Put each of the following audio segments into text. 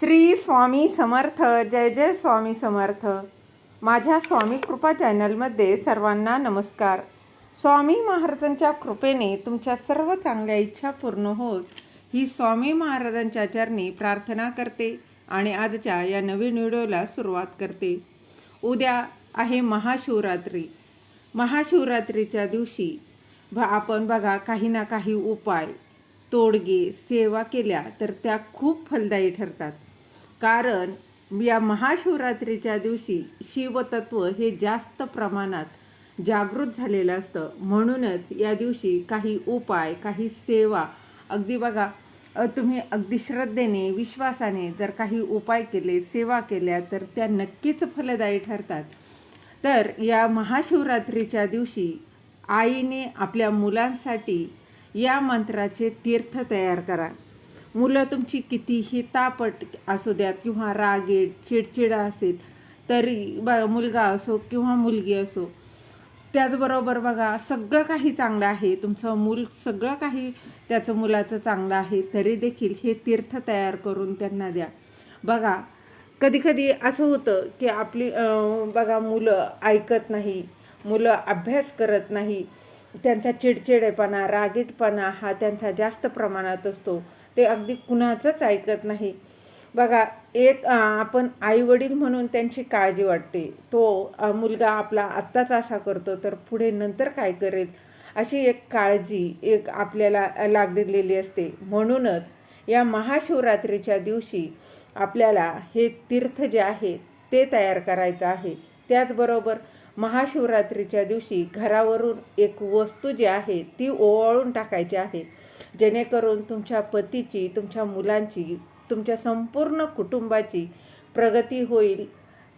श्री स्वामी समर्थ जय जय स्वामी समर्थ. माझ्या स्वामी कृपा चॅनलमध्ये सर्वांना नमस्कार. स्वामी महाराजांच्या कृपेने तुमच्या सर्व चांगल्या इच्छा पूर्ण होत ही स्वामी महाराजांच्या चरणी प्रार्थना करते आणि आजच्या या नवीन व्हिडिओला सुरुवात करते. उद्या आहे महाशिवरात्री. महाशिवरात्रीच्या दिवशी भ आपण बघा काही ना काही उपाय तोडगे सेवा केल्या तर त्या खूप फलदायी ठरतात. कारण या महाशिवरात्रीच्या दिवशी शिवतत्व हे जास्त प्रमाणात जागृत झालेलं असतं. म्हणूनच या दिवशी काही उपाय काही सेवा अगदी बघा तुम्ही अगदी श्रद्धेने विश्वासाने जर काही उपाय केले सेवा केल्या तर त्या नक्कीच फलदायी ठरतात. तर या महाशिवरात्रीच्या दिवशी आईने आपल्या मुलांसाठी या मंत्राचे तीर्थ तयार करा. मुलं तुमची कितीही तापट असू द्यात किंवा रागेट चिडचिडा असेल तरी ब मुलगा असो किंवा मुलगी असो त्याचबरोबर बघा सगळं काही चांगलं आहे. तुमचं मूल सगळं काही त्याचं मुलाचं चांगलं आहे तरी देखील हे तीर्थ तयार करून त्यांना द्या. बघा कधी कधी असं होतं की आपली बघा मुलं ऐकत नाही मुलं अभ्यास करत नाही त्यांचा चिडचिडेपणा रागीटपणा हा त्यांचा जास्त प्रमाणात असतो. ते अगदी कुणाचंच ऐकत नाही. बघा एक आपण आईवडील म्हणून त्यांची काळजी वाटते. तो मुलगा आपला आत्ताच असा करतो तर पुढे नंतर काय करेल? अशी एक काळजी एक आपल्याला लागलेली असते. म्हणूनच या महाशिवरात्रीच्या दिवशी आपल्याला हे तीर्थ जे आहे ते तयार करायचं आहे. त्याचबरोबर महाशिवरात्रीच्या दिवशी घरावरून एक वस्तू जी आहे ती ओवाळून टाकायची आहे. जेणेकरून तुमच्या पतीची तुमच्या मुलांची तुमच्या संपूर्ण कुटुंबाची प्रगती होईल.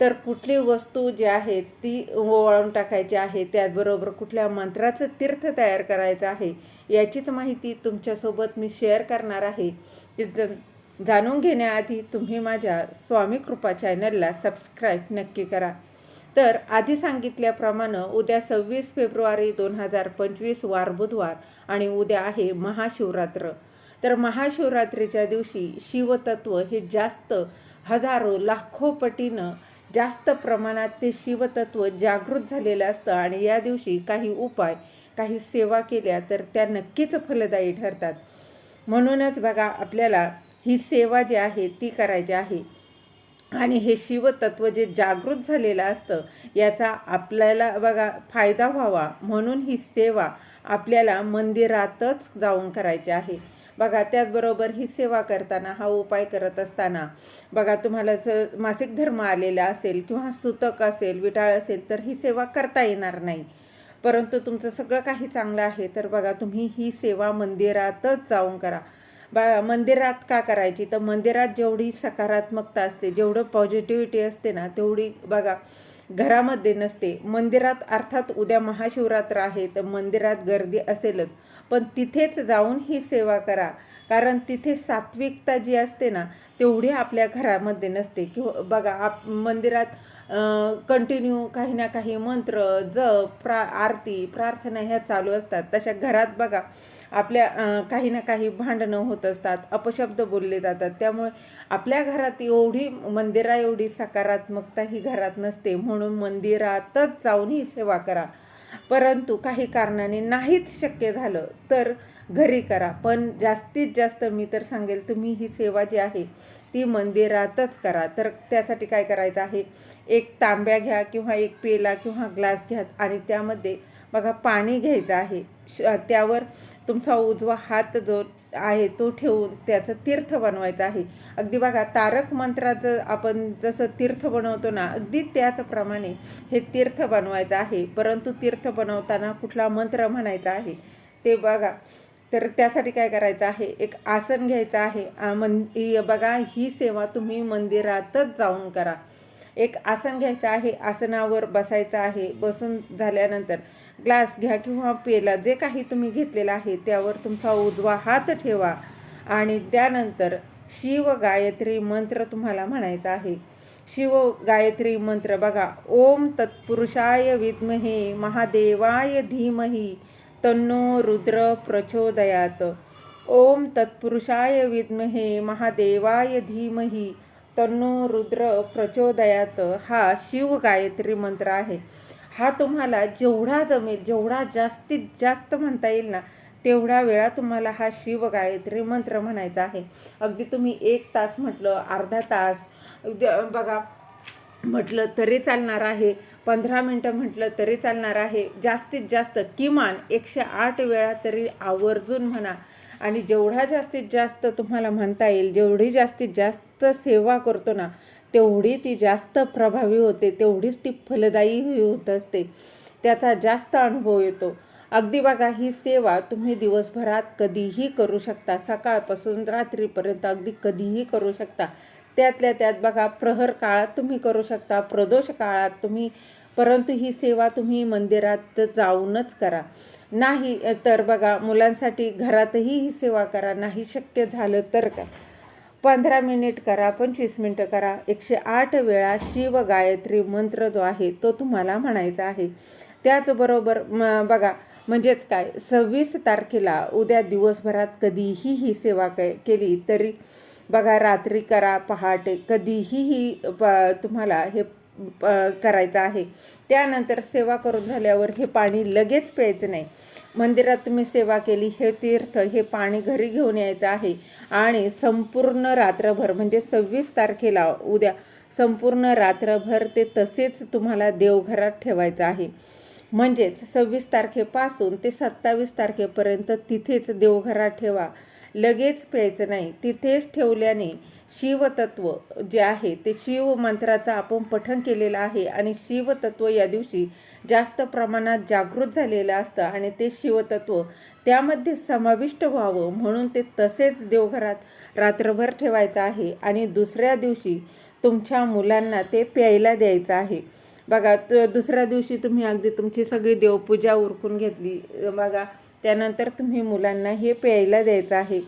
तर कुठली वस्तू जी आहे ती ओवाळून टाकायची आहे. त्याचबरोबर कुठल्या मंत्राचं तीर्थ तयार करायचं आहे याचीच माहिती तुमच्यासोबत मी शेअर करणार आहे. ज जाणून घेण्याआधी तुम्ही माझ्या स्वामी कृपा चॅनलला सबस्क्राईब नक्की करा. तर आधी सांगितल्याप्रमाणे उद्या सव्वीस फेब्रुवारी दोन हजार पंचवीस वार बुधवार आणि उद्या आहे महाशिवरात्र. तर महाशिवरात्रीच्या दिवशी शिवतत्व हे जास्त हजारो लाखो पटीनं जास्त प्रमाणात ते शिवतत्व जागृत झालेलं असतं आणि या दिवशी काही उपाय काही सेवा केल्या तर त्या नक्कीच फलदायी ठरतात. म्हणूनच बघा आपल्याला ही सेवा जी आहे ती करायची आहे. आणि हे शिवतत्व जे जागृत झालेलं असतं याचा आपल्याला बघा फायदा व्हावा. म्हणून ही सेवा आपल्याला मंदिरातच जाऊन करायची आहे. बघा त्याचबरोबर ही सेवा करताना हा उपाय करत असताना बघा तुम्हाला जर मासिक धर्म आलेला असेल किंवा सुतक असेल विटाळ असेल तर ही सेवा करता येणार नाही. परंतु तुमचं सगळं काही चांगलं आहे तर बघा तुम्ही ही सेवा मंदिरातच जाऊन करा. बा मंदिरात का करायची? तर मंदिरात जेवढी सकारात्मकता असते जेवढं पॉझिटिव्हिटी असते ना तेवढी बघा घरामध्ये नसते. मंदिरात अर्थात उद्या महाशिवरात्र आहे तर मंदिरात गर्दी असेलच. पण तिथेच जाऊन ही सेवा करा. कारण तिथे सात्विकता जी असते ना तेवढी आपल्या घरामध्ये नसते. किंवा बघा आप मंदिरात कंटिन्यू काही ना काही मंत्र जप प्रा आरती प्रार्थना ह्या चालू असतात. तशा घरात बघा आपल्या काही ना काही भांडणं होत असतात अपशब्द बोलले जातात. त्यामुळे आपल्या घरात एवढी मंदिरा एवढी सकारात्मकता ही घरात नसते. म्हणून मंदिरातच जाऊन ही सेवा करा. परंतु काही कारणाने नाहीच शक्य झालं तर घरी करा. पण जास्तीत जास्त मी तर सांगेल तुम्ही ही सेवा जी आहे ती मंदिरातच करा. तर त्यासाठी काय करायचं आहे? एक तांब्या घ्या किंवा एक पेला किंवा ग्लास घ्या आणि त्यामध्ये बघा पाणी घ्यायचं आहे. श त्यावर तुमचा उजवा हात जो आहे तो ठेवून त्याचं तीर्थ बनवायचं आहे. अगदी बघा तारक मंत्राचं आपण जसं तीर्थ बनवतो ना अगदी त्याचप्रमाणे हे तीर्थ बनवायचं आहे. परंतु तीर्थ बनवताना कुठला मंत्र म्हणायचा आहे? ते बघा. तर त्यासाठी काय करायचं आहे? एक आसन घ्यायचं आहे. मन बघा ही सेवा तुम्ही मंदिरातच जाऊन करा. एक आसन घ्यायचं आहे आसनावर बसायचं आहे. बसून झाल्यानंतर ग्लास घ्या किंवा पेला जे काही तुम्ही घेतलेलं आहे त्यावर तुमचा उजवा हात ठेवा. आणि त्यानंतर शिव गायत्री मंत्र तुम्हाला म्हणायचा आहे. शिव गायत्री मंत्र बघा. ओम तत्पुरुषाय विद्महे महादेवाय धीमही. तन्नो रुद्र प्रचोदयात। ओम तत्पुरुषाय विद्महे महादेवाय धीमहि। तन्नो रुद्र प्रचोदयात। हा शिव गायत्री मंत्र आहे. हा तुम्हाला जेवढा जमेल जेवढा जास्तीत जास्त म्हणता येईल ना तेवढा वेळा तुम्हाला हा शिव गायत्री मंत्र म्हणायचा आहे. अगदी तुम्ही एक तास म्हटलं अर्धा तास. बघा म्हटलं तरी चालणार आहे. पंधरा मिनटं म्हटलं तरी चालणार आहे. जास्तीत जास्त किमान एकशे आठ वेळा तरी आवर्जून म्हणा. आणि जेवढा जास्तीत जास्त तुम्हाला म्हणता येईल जेवढी जास्तीत जास्त सेवा करतो ना तेवढी ती जास्त प्रभावी होते तेवढीच ती फलदायी होत असते. त्याचा जास्त अनुभव येतो. अगदी बघा ही सेवा तुम्ही दिवसभरात कधीही करू शकता. सकाळपासून रात्रीपर्यंत अगदी कधीही करू शकता. त्यातल्या त्यात बघा प्रहर काळात तुम्ही करू शकता प्रदोष काळात तुम्ही परंतु ही सेवा तुम्ही मंदिरात जाऊनच करा. नाही तर बघा मुलांसाठी घरातही ही सेवा करा नाही शक्य झालं तर काय? पंधरा मिनिट करा पंचवीस मिनटं करा एकशे आठ वेळा शिव गायत्री मंत्र जो आहे तो तुम्हाला म्हणायचा आहे. त्याचबरोबर म बघा म्हणजेच काय? सव्वीस तारखेला उद्या दिवसभरात कधीही ही सेवा क केली तरी बघा रात्री करा पहाटे. कधीही ही प तुम्हाला हे प करायचं आहे. त्यानंतर सेवा करून झाल्यावर हे पाणी लगेच प्यायचं नाही. मंदिरात तुम्ही सेवा केली हे तीर्थ हे पाणी घरी घेऊन यायचं आहे. आणि संपूर्ण रात्रभर म्हणजे सव्वीस तारखेला उद्या संपूर्ण रात्रभर ते तसेच तुम्हाला देवघरात ठेवायचं आहे. म्हणजेच सव्वीस तारखेपासून ते सत्तावीस तारखेपर्यंत तिथेच देवघरात ठेवा. लगेच प्यायचं नाही. तिथेच ठेवल्याने शिवतत्व जे आहे ते शिव मंत्राचं आपण पठण केलेलं आहे आणि शिवतत्व या दिवशी जास्त प्रमाणात जागृत झालेलं असतं आणि ते शिवतत्व त्यामध्ये समाविष्ट व्हावं म्हणून ते तसेच देवघरात रात्रभर ठेवायचं आहे आणि दुसऱ्या दिवशी तुमच्या मुलांना ते प्यायला द्यायचं आहे. बघा त दुसऱ्या दिवशी तुम्ही अगदी तुमची सगळी देवपूजा उरकून घेतली. बघा त्यानंतर तुम्ही मुलांना हे प्यायला द्यायचं आहे.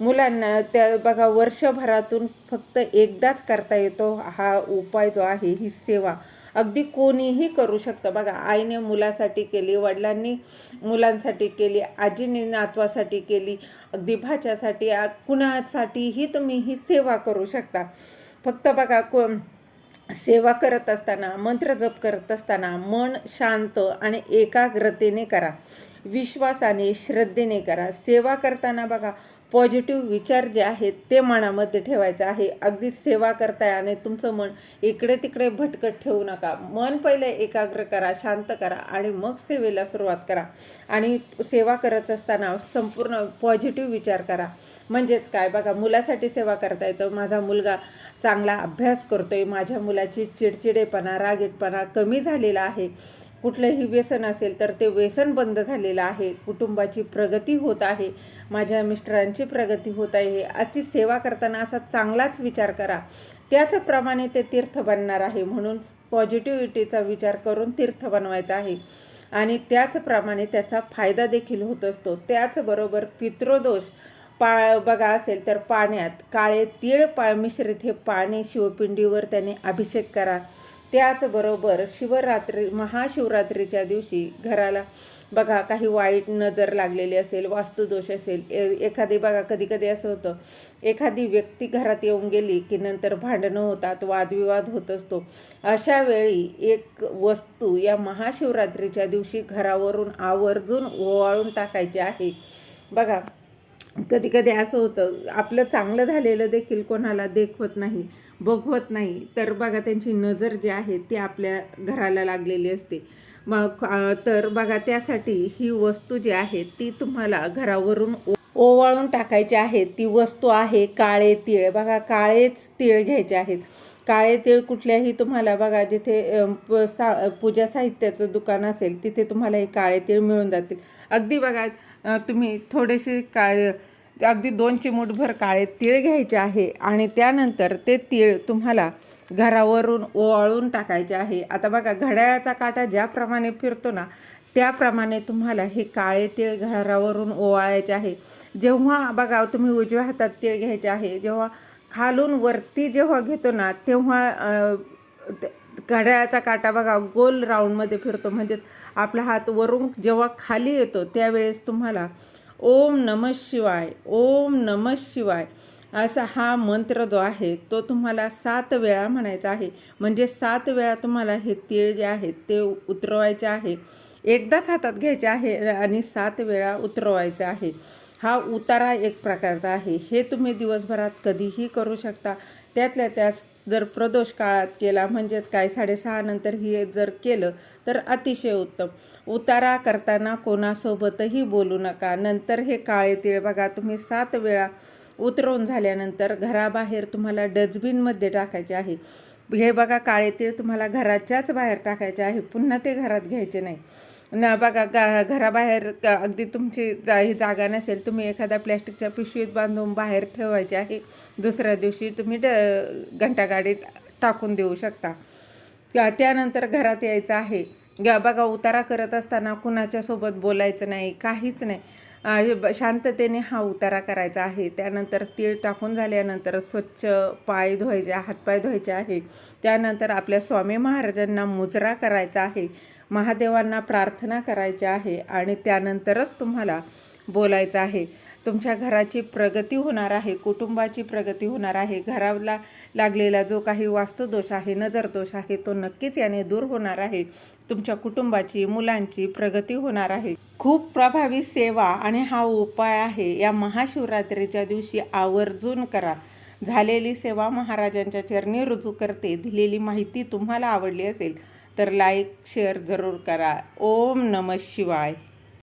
मुलांना त्या बघा वर्षभरातून फक्त एकदाच करता येतो हा उपाय जो आहे ही सेवा. अगदी कोणीही करू शकतं. बघा आईने मुलासाठी केली वडिलांनी मुलांसाठी केली आजीने नातवासाठी केली अगदी भाच्यासाठी कुणासाठीही तुम्ही ही सेवा करू शकता. फक्त बघा को सेवा करत असताना मंत्र जप करत असताना मन शांत आणि एकाग्रतेने करा. विश्वासाने श्रद्धेने करा. सेवा करताना बघा पॉझिटिव्ह विचार जे आहेत ते मनामध्ये ठेवायचं आहे. अगदी सेवा करताय आणि तुमचं मन इकडे तिकडे भटकत ठेवू नका. मन पहिले एकाग्र करा शांत करा आणि मग सेवेला सुरुवात करा. आणि सेवा करत असताना संपूर्ण पॉझिटिव्ह विचार करा. म्हणजेच काय? बघा मुलासाठी सेवा करता येतं. माझा मुलगा चांगला अभ्यास करतोय. माझ्या मुलाची चिडचिडेपणा रागीटपणा कमी झालेला आहे. कुठलंही व्यसन असेल तर ते व्यसन बंद झालेलं आहे. कुटुंबाची प्रगती होत आहे. माझ्या मिस्टरांची प्रगती होत आहे. अशी सेवा करताना असा चांगलाच विचार करा. त्याचप्रमाणे ते तीर्थ बनणार आहे. म्हणून पॉझिटिव्हिटीचा विचार करून तीर्थ बनवायचा आहे. आणि त्याचप्रमाणे त्याचा फायदा देखील होत असतो. त्याचबरोबर पितृदोष पा बघा असेल तर पाण्यात काळे तीळ पा मिश्रित हे पाणी शिवपिंडीवर त्याने अभिषेक करा. त्याचबरोबर शिवरात्री महाशिवरात्रीच्या दिवशी घराला बघा काही वाईट नजर लागलेली असेल वास्तुदोष असेल ए- एखादी बघा कधी कधी असं होतं एखादी व्यक्ती घरात येऊन गेली की नंतर भांडणं होतात वादविवाद होत असतो. अशा वेळी एक वस्तू या महाशिवरात्रीच्या दिवशी घरावरून आवर्जून ओवाळून टाकायची आहे. बघा कधी कधी असं होतं आपलं चांगलं झालेलं देखील कोणाला देखवत नाही. बघवत नाही. तर बघा त्यांची नजर जी आहे ती आपल्या घराला लागलेली असते. मग तर बघा त्यासाठी ही वस्तू जी आहे ती तुम्हाला घरावरून ओ- ओवाळून टाकायची आहे. ती वस्तू आहे काळे तीळ. बघा काळेच तीळ घ्यायचे आहेत. काळे तीळ कुठल्याही तुम्हाला बघा जिथे प- सा पूजा साहित्याचं दुकान असेल तिथे तुम्हाला हे काळे तीळ मिळून जातील. अगदी बघा तुम्ही थोडेसे काळे अगदी दोन चिमूटभर काळे तीळ घ्यायचे आहे आणि त्यानंतर ते तीळ तुम्हाला घरावरून ओवाळून टाकायचे आहे. आता बघा घड्याळाचा काटा ज्याप्रमाणे फिरतो ना त्याप्रमाणे तुम्हाला हे काळे तीळ घरावरून ओवाळायचे आहे. जेव्हा बघा तुम्ही उजव्या हातात तीळ घ्यायचे आहे जेव्हा खालून वरती जेव्हा घेतो ना तेव्हा घड्याळाचा काटा बघा गोल राऊंडमध्ये फिरतो. म्हणजे आपला हात वरून जेव्हा खाली येतो त्यावेळेस तुम्हाला ओम नम शिवाय ओम नम शिवाय असा हा मंत्र जो आहे तो तुम्हाला सात वेळा म्हणायचा आहे. म्हणजे सात वेळा तुम्हाला हे तीळ जे आहेत ते उतरवायचे आहे. एकदाच हातात घ्यायचे आहे आणि सात वेळा उतरवायचे आहे. हा उतारा एक प्रकारचा आहे. हे तुम्ही दिवसभरात कधीही करू शकता. त्यातल्या त्यात जर प्रदोष काळात केला म्हणजेच काय? साडेसहा नंतर जर केलं तर अतिशय उत्तम. उतारा करताना कोणासोबतही बोलू नका. नंतर हे काळे तिळ बघा तुम्ही सात वेळा उतरवून झाल्यानंतर घराबाहेर तुम्हाला डस्टबिनमध्ये टाकायचे आहे. हे बघा काळे तीळ तुम्हाला घराच्याच बाहेर टाकायचे आहे. पुन्हा ते घरात घ्यायचे नाही. ना बघा गा घराबाहेर अगदी तुमची जा ही जागा नसेल तुम्ही एखाद्या प्लॅस्टिकच्या पिशवीत बांधून बाहेर ठेवायची आहे दुसऱ्या दिवशी तुम्ही ड घंटागाडीत टाकून देऊ शकता. त्यानंतर घरात यायचं आहे. ग- बघा उतारा करत असताना कुणाच्या सोबत बोलायचं नाही काहीच नाही. शांततेने हा उतारा करायचा आहे. त्यानंतर तीळ टाकून झाल्यानंतर स्वच्छ पाय धुवायचे हातपाय धुवायचे आहे. त्यानंतर आपल्या स्वामी महाराजांना मुजरा करायचा आहे. महादेवांना प्रार्थना करायची आहे आणि त्यानंतरच तुम्हाला बोलायचं आहे. तुमच्या घराची प्रगती होणार आहे कुटुंबाची प्रगती होणार आहे. घराला लागलेला जो काही वास्तुदोष आहे नजरदोष आहे तो नक्कीच याने दूर होणार आहे. तुमच्या कुटुंबाची मुलांची प्रगती होणार आहे. खूप प्रभावी सेवा आणि हा उपाय आहे. या महाशिवरात्रीच्या दिवशी आवर्जून करा. झालेली सेवा महाराजांच्या चरणी रुजू करते. दिलेली माहिती तुम्हाला आवडली असेल तर लाईक शेअर जरूर करा. ओम नम शिवाय.